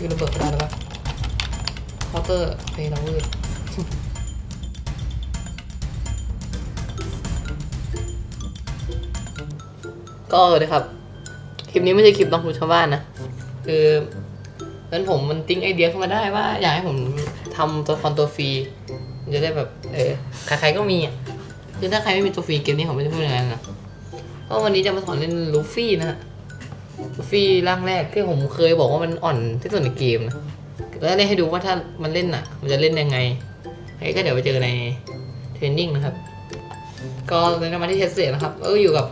กิลระเบิดได้แล้วปะเคาน์เตอร์เพลย์เราเวอร์ก็เลยครับ คลิปนี้ไม่ใช่คลิปต้องคุยชาวบ้านนะ คือนั้นผมมันติ้งไอเดียเข้ามาได้ว่า อยากให้ผมทำตัวละครตัวฟรีจะได้แบบ เออ ใครๆก็มีอะคือถ้าใครไม่มีตัวฟรีเกมนี้ผมไม่ได้พูดอย่างนั้นนะเพราะวันนี้จะมาสอนเล่นลูฟี่นะฮะ ฟี่ร่างแรกที่ผมเคยบอกว่ามันอ่อนที่สุดในเกมนะแล้วเล่นให้ดูว่าถ้ามันเล่นอะ มันจะเล่นยังไงไอ้ก็เดี๋ยวไปเจอในเทรนนิ่งนะครับ ก็เลยนมาที่เทสเซนะครับเอออยู่กับ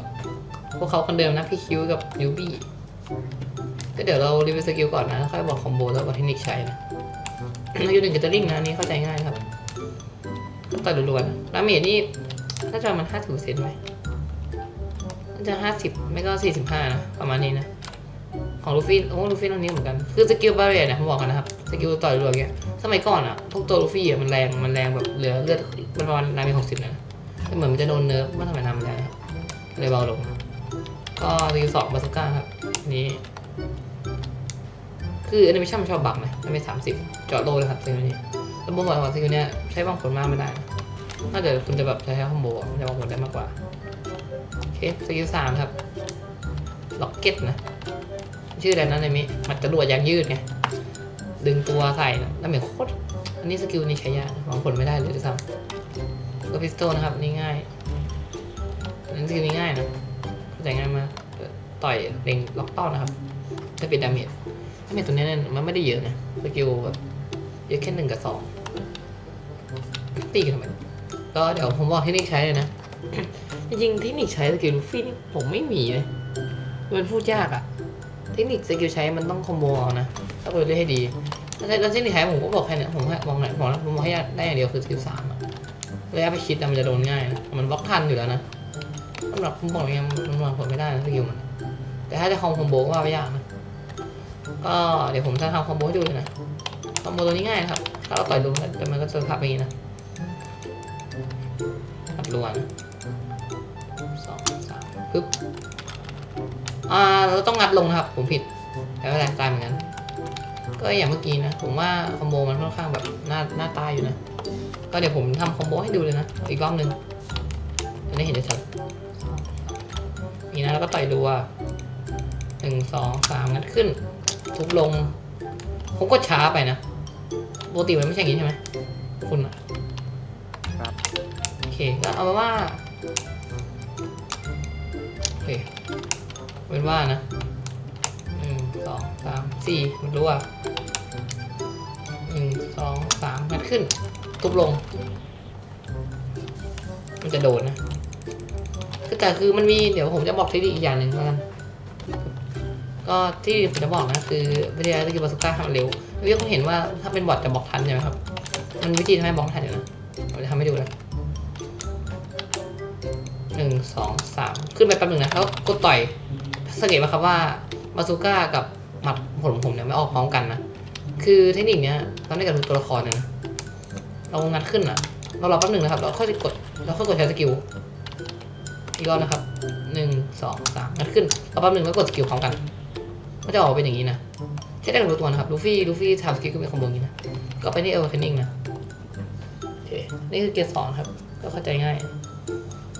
พวกเขาคนเดิมนะพี่คิวกับยูบี้ก็เดี๋ยวเรารีวิวสกิลก่อนนะแล้วค่อยบอกคอมโบแล้วก็เทคนิคใช้นะเราอยู่หนึ่งกับเตอร์ลิงนะนี้เข้าใจง่ายครับก็ต่อยล้วนๆดาเมจนี่น่าจะประมันห้าสิบเซนไหมน่าจะห้าสิบไม่ก็สี่สิบห้านะประมาณนี้นะ ของลูฟี่โอ้ลูฟี่ตรงนี้เหมือนกัน คือสกิลบาเรียเนี่ยผมบอกกันนะครับ สกิลต่อยรัวเงี้ย สมัยก่อนอะ พวกตัวลูฟี่อะมันแรง มันแรงแบบเหลือเลือดมันประมาณนามีหกสิบนะแต่เหมือนมันจะโดนเนิร์ฟเมื่อสมัยนานมาแล้วครับเลยเบาลง ก็สกิลสองบาสุก้าครับนนี้คือแอนิเมชั่นมันชอบบักนะมันเป็นสามสิบจอดโลเลยครับสกิลนี้แล้วบนบอกว่าสกิลเนี้ยใช้บางผลมากไม่ได้ ถ้าเกิดคุณจะแบบใช้คอมโบอะมันจะบางผลได้มากกว่า โอเคสกิลสามครับล็อกเก็ตนะ ชื่ออะไรนะในมิมันจะรวดยางยืดไงดึงตัวใส่นะแล้วเหมือนโคตรอันนี้สกิลนี้ใช้ยากบางผลไม่ได้เลยด้วยซ้ำก็พิสโตนะครับนี่ง่ายอันนี้สกิลนี้ง่ายนะเข้าใจง่ายมากต่อยเล็งล็อกเป้านะครับจะเป็นดาเมจดาเมจตัวนี้เนี่ยมันไม่ได้เยอะนะสกิลแบบเยอะแค่หนึ่งกับสองตีกันทำไมก็เดี๋ยวผมบอกเทคนิคใช้เลยนะจริงๆเทคนิคใช้สกิลลูฟี่นี่ผมไม่มีเลยมันพูดยากอะ เทคนิคสกิลใช้มันต้องคอมโบเอานะถ้าเราเล่นให้ดีแล้วเทคนิคใช้ผมก็บอกแค่เนี้ยผมให้มองไหนบอกแล้วผมบอกให้ได้อย่างเดียวคือสกิลสามอะระยะไปคิดอะมันจะโดนง่ายนะมันบล็อกทันอยู่แล้วนะสำหรับผมบอกเลยมันวางผลไม่ได้นะสกิลมันแต่ถ้าจะคอมคอมโบก็ว่าไม่ยากนะก็เดี๋ยวผมจะทำคอมโบให้ดูเลยนะคอมโบตัวนี้ง่ายครับ ถ้าเราต่อยลุมแต่มันก็จะขับไปอย่างนี้นะขับรัวนสองสามปึ๊บ อ่าเราต้องงัดลงนะครับผมผิดแต่ก็แรงตายเหมือนกันก็อย่างเมื่อกี้นะ ผมว่าคอมโบมันค่อนข้างแบบหน้าหน้าตายอยู่นะ ก็เดี๋ยวผมทำคอมโบให้ดูเลยนะ อีกรอบหนึ่งจะได้เห็นได้ชัดนี่นะแล้วก็ต่อยรัวหนึ่งสองสามงัดขึ้น ทุบลง ผมก็ช้าไปนะปกติมันไม่ใช่อย่างนี้ใช่ไหมคุณอะครับโอเคก็เอาเป็นว่า เป็นว่านะหนึ่งสองสามสี่มันรู้ว่าหนึ่งสองสามงัดขึ้น ทุบลง มันจะโดดนะคือแต่คือมันมีเดี๋ยวผมจะบอกเทคนิคอีกอย่างหนึ่งแล้วกันก็ที่ผมจะบอกนะคือวิธีการสกิลบาสุก้าทำเร็วเมื่อกี้เห็นว่าถ้าเป็นบอทจะบอกทันใช่ไหมครับ มันวิธีทำให้บอกทันอยู่นะผมจะทำให้ดูนะหนึ่งสองสามขึ้นไปแป๊บหนึ่งนะแล้วกดต่อย สังเกตไหมครับว่าบาสุก้ากับหมัดผลผมเนี่ยไม่ออกพร้อมกันนะคือเทคนิคเนี้ยทำได้กับตัวละครเลยนะเรางัดขึ้นอะ เรารอแป๊บหนึ่งนะครับ เราค่อยกดเราค่อยกดใช้สกิลอีกรอบนะครับหนึ่งสองสามงัดขึ้นเราแป๊บหนึ่งแล้วกดสกิลพร้อมกันก็จะออกเป็นอย่างนี้นะใช้ได้กับตัวนะครับลูฟี่ลูฟี่ทำสกิลก็เป็นคอมโบงนี้นะก็ไปที่เอลเทนนิ่งนะโอเคนี่คือเกียร์สองครับ ก็เข้าใจง่าย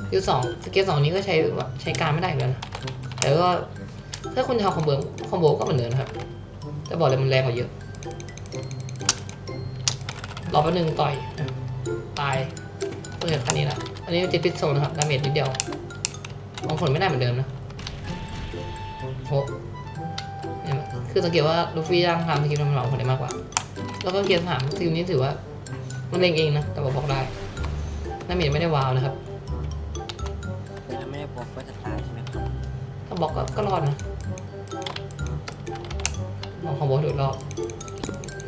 เกียร์สองสเกียร์สองนี้ก็ใช้แบบใช้การไม่ได้อีกแล้วนะ แต่ก็ถ้าคุณจะทำคอมโบคอมโบก็เหมือนเดิมครับ แต่บอกเลยมันแรงกว่าเยอะ รอแป๊บนึงต่อย ตายก็เหลือแค่นี้ละอันนี้ติดพิษโซนนะครับ ดาเมจนิดเดียวมองผลไม่ได้เหมือนเดิมนะโหคือสังเกตว่าลูฟี่ร่างทำสกิลมันเหมาคนได้มากกว่า แล้วก็เกียร์สามสกิลนี้ถือว่า มันเล็งเองนะ แต่บอกได้น้าเมจไม่ได้วาวนะครับ บอกก็ก็รอดนะลองคอมโบดูอีกรอบ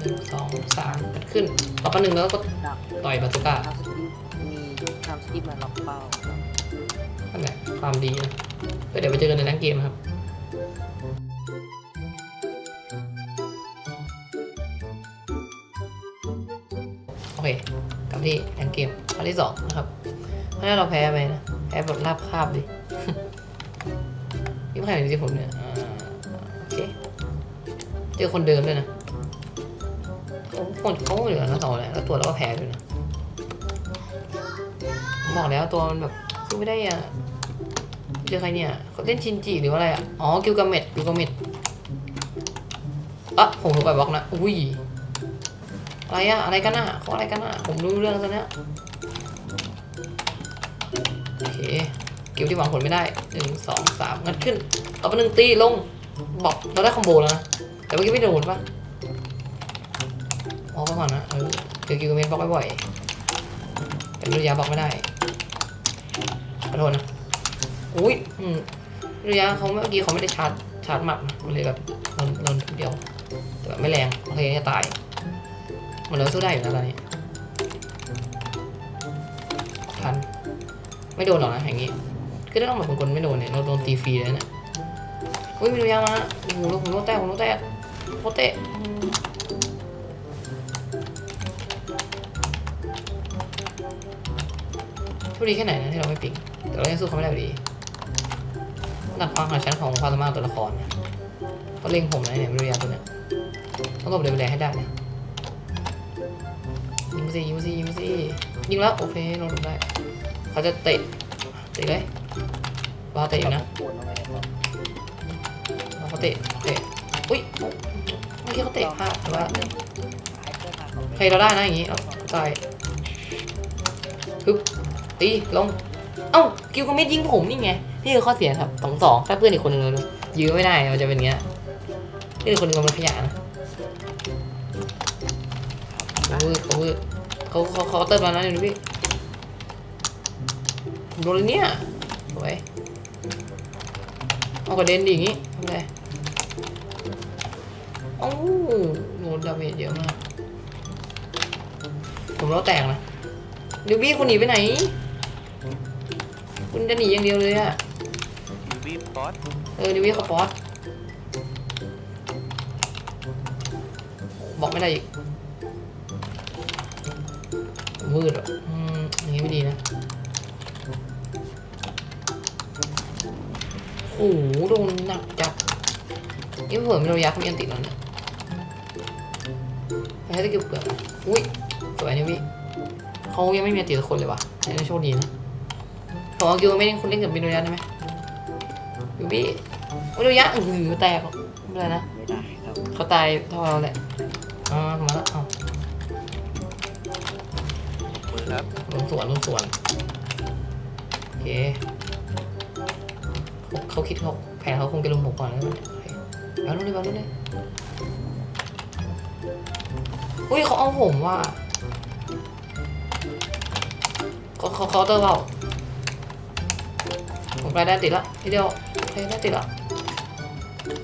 หนึ่งสองสามกัดขึ้นต่อไปหนึ่งแล้วก็ดักต่อยบาซูก้าทำสกิปมีทำสกิปมาล็อกเป้านั่นแหละความดีนะก็เดี๋ยวไปเจอกันในแรงเกมนะครับโอเคกลับที่แรงเกมข้อที่สองนะครับเพราะนั้นเราแพ้ไปนะ แพ้แบบราบคาบดิ นี่ใครจริงๆผมเนี่ยโอเคเจอคนเดิมด้วยนะคนเขาเหลือนะต่อแหละแล้วตัวเราก็แพ้ด้วยนะบอกแล้วตัวมันแบบสู้ไม่ได้อะเจอใครเนี่ยเขาเล่นชินจิหรือว่าอะไรอะอ๋อกิวกาเมดกิวกาเมดอะผมถูกไปบล็อกนะอุ้ยอะไรอะอะไรกันอะเขาอะไรกันอะผมรู้เรื่องแล้วตอนเนี้ยโอเค กิวที่หวังผลไม่ได้หนึ่งสองสามงัดขึ้น เอาไปหนึ่งตีลงบอกเราได้คอมโบแล้วนะ แต่เมื่อกี้ไม่โดนปะออกไปก่อนนะเออเจอกิวเมนบล็อกบ่อยๆแต่ระยะบล็อกไม่ได้ขอโทษนะอุ้ยอืมระยะเขาเมื่อกี้เขาไม่ได้ชาร์จชาร์จหมักนะมันเลยแบบลนลนทุกเดียวแต่แบบไม่แรงโอเคจะตายมันเราสู้ได้อยู่นะตอนนี้ทันไม่โดนหรอกนะอย่างงี้ คือถ้าต้องแบบคนไม่โดนเนี่ยเราโดนตีฟรีเลยนะอุ้ยมีระยะมาโอ้โหล้วผมโดนแตกผมโดนแตกโคเตะอืมโชคดีแค่ไหนนะที่เราไม่ปิงแต่เรายังสู้เขาไม่ได้อยู่ดีหนักความหาชั้นของความสามารถตัวละครนะเขาเล็งผมนะเนี่ยวิริยาตัวเนี้ยต้องกดเดบิวต์ให้ได้นะยิงมาสิยิงมาสิยิงมาสิยิงแล้วโอเคลงหลบได้ เขาจะเตะเตะเลย รอเตะอยู่นะปวดลงไปในบล็อกรอเขาเตะเตะอุ้ยเมื่อกี้เขาเตะพลาดแต่ว่าไอ้เพื่อนพาเขาไปใครเราได้นะอย่างงี้เอาตายฮึบตีลงเอ้ากิวก็ไม่ยิงผมนี่ไงนี่คือข้อเสียครับสองสองถ้าเพื่อนอีกคนหนึ่งเรายื้อไม่ได้มันจะเป็นอย่างเงี้ยนี่คือคนหนึงมันขยะนะเขาวืดเขาวืดเขาเขาเขาเติมมาแล้วนี่ดูพี่โดนเลยเนี่ยสวย เอากระเด็นดิอย่างงี้ทำไงโอ้าโดนดาเมจเยอะมาก ผมเราแตกนะดิวบี้คุณหนีไปไหน คุณจะหนีอย่างเดียวเลยอะยูบี้ป๊อตเออดิวบี้เขาป๊อตบอกไม่ได้อีกมืดอะอืมอย่างงี้ไม่ดีนะ โอ้โหโดนหนักจัดนี่เผื่อไม่โดนยักษ์มีอันติดแล้วเนี่ยไม่ให้ตะกิ้วเปลือกอุ้ยสวยนี่พี่เขายังไม่มีอันติดสักคนเลยว่ะอันนี้โชคดีนะขอกิวไม่เล่นคุณเล่นกับมิโนยันได้ไหมยูบี้มิโนยันอือหือแตกไม่เป็นไรนะไม่ได้ครับเขาตายเท่าเราแหละอ่ามาแล้วอ้าวมือครับลงสวนลงสวนโอเค เขาคิดเขาแผนเขาคงจะลงผมก่อนแล้วเนี่ยเคเอานู่นเลยเอานู่นเลยอุ้ยเขาเอาผมว่ะเขาเขาเขาเตอร์เปล่าผมไปได้ติดละทีเดียวโอเคได้ติดละ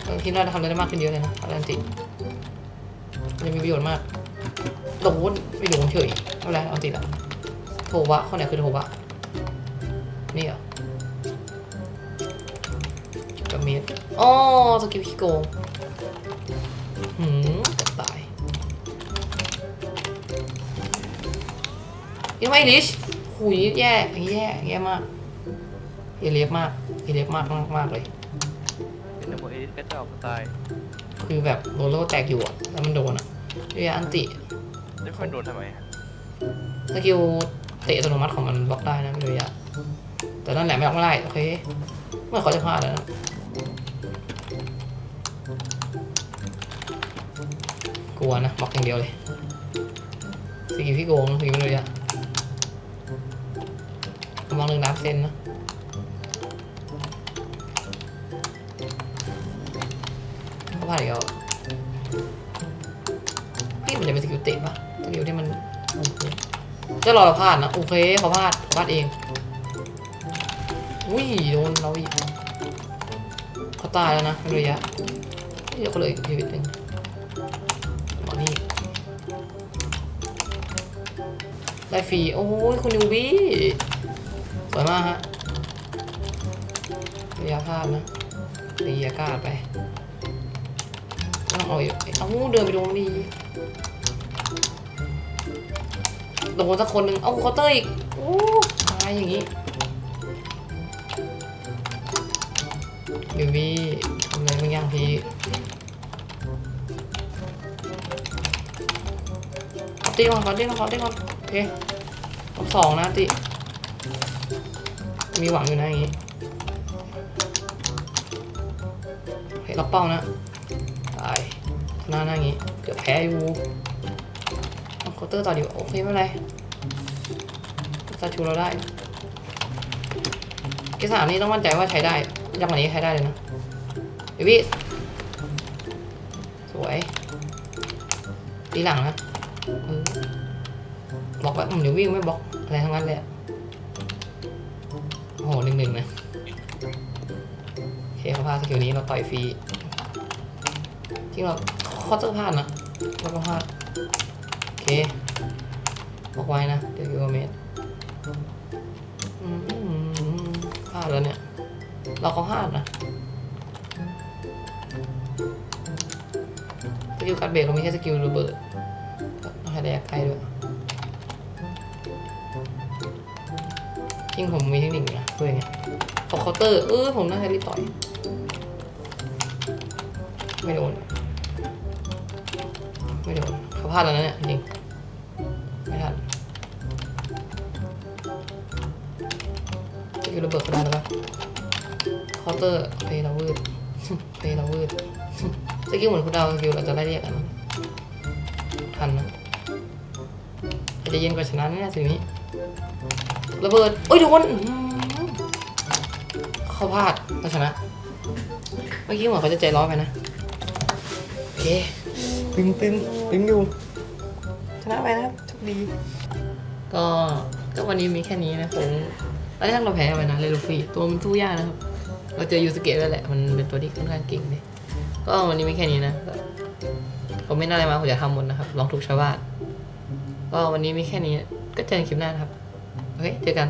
เออคิดว่าจะทำได้มากขึ้นเยอะเลยนะอะไรติดมันจะมีประโยชน์มากโดนไม่โดนเฉยเป็นไรเอาติดละโทวะข้อไหนคือโทวะนี่เหรอ กับเมดอ๋อสกิลขี้โกงหืมจะตายยังไม่ลิชหูยแย่อย่างนี้แย่แย่มากเอเลียบมากเอเลียบมากมากมากเลยเป็นนักมวยเอลิสกระจอกตายคือแบบโดนโลแตกอยู่อะแล้วมันโดนอะเรียอันติไม่ค่อยโดนทำไมฮะสกิลเตะอัตโนมัติของมันบล็อกได้นะไม่รู้ยะแต่นั่นแหละไม่บล็อกไม่ได้โอเคเมื่อเขาจะพลาดแล้วนะ กลัวนะบล็อกอย่างเดียวเลยสกิลพี่โกงสกิลไม่รู้ยะมองหนึ่งน้ำเซนนะเขาพลาดอีกแล้วพี่มันจะเป็นสกิลเตะปะสกิลที่มันจะรอเราพลาดนะ โอเคเขาพลาดเขาพลาดเอง อุ้ยโดนเราอีกเขาตายแล้วนะไม่ระยะ ดี๋ยวเขาเลยอีกชีวิตหนึ่งมอนี่ได้ฟรีโอ้ยคุณยูบี้สวยมากฮะระยะพลาดนะตีอากาศไปต้องเอาอีกเอาเดินไปโดนดีโดนสักคนหนึ่งเอาเคาน์เตอร์อีกโอ้ตายอย่างนี้บิวบี้ทำอะไรบางอย่างพี่ ตีก่อนขอตีก่อนขอตีก่อนโอเครอบสองนะติมีหวังอยู่นะอย่างงี้เฮ้ยรับเป้านะตายชนะนะอย่างงี้เกือบแพ้อยู่เอาเคาน์เตอร์ต่อดีกว่าโอเคไม่เป็นไรซาชูเราได้เกสามนี่ต้องมั่นใจว่าใช้ได้ยังกว่านี้ใช้ได้เลยนะเบบี้สวยตีหลังนะเออ บล็อกแบบอืมเดี๋ยววิ่งไม่บล็อกอะไรทั้งนั้นเลยโอ้โหหนึ่งหนึ่งนะโอเคเขาพลาดสกิลนี้เราต่อยฟรีจริงเราเคาน์เตอร์พลาดนะเราก็พลาดโอเคบอกไว้นะเดี๋ยวกิโลเมตรพลาดแล้วเนี่ย เราก็พลาดนะสกิลการเบรกเขามีแค่สกิลระเบิดต้องใช้ระยะไกลด้วย จริงผมมีเทคนิคอยู่นะด้วยไงพอเคาน์เตอร์ เออผมน่าจะรีบต่อย ไม่โดน ไม่โดนเขาพลาดแล้วนะเนี่ยจริง ไม่ทันสกิลระเบิดก็ได้แล้วปะเคาน์เตอร์เพย์ลาวืดเพย์ลาวืดสกิลเหมือนคุณดาวสกิลเราจะไล่เรียกกันทันนะอาจจะเย็นกว่าชนะแน่สิ่งนี้ ระเบิดโอ้ยโดนอื้อหือเขาพลาดเราชนะ เมื่อกี้เหมือนเขาจะใจร้อนไปนะ โอเค ตึงตึงตึงอยู่ ชนะไปนะครับโชคดี ก็ ก็วันนี้มีแค่นี้นะผมตอนแรกเราแพ้ไปนะเรลูฟี่ ตัวมันสู้ยากนะครับ เราเจอยูสเกะแล้วแหละ มันเป็นตัวที่ค่อนข้างเก่งเลยก็วันนี้ไม่แค่นี้นะก็ผมไม่น่าอะไรมาผมจะทำหมดนะครับ ลองทุกชาวบ้านก็วันนี้มีแค่นี้ ก็เจอกันคลิปหน้านะครับ โอเคเจอกัน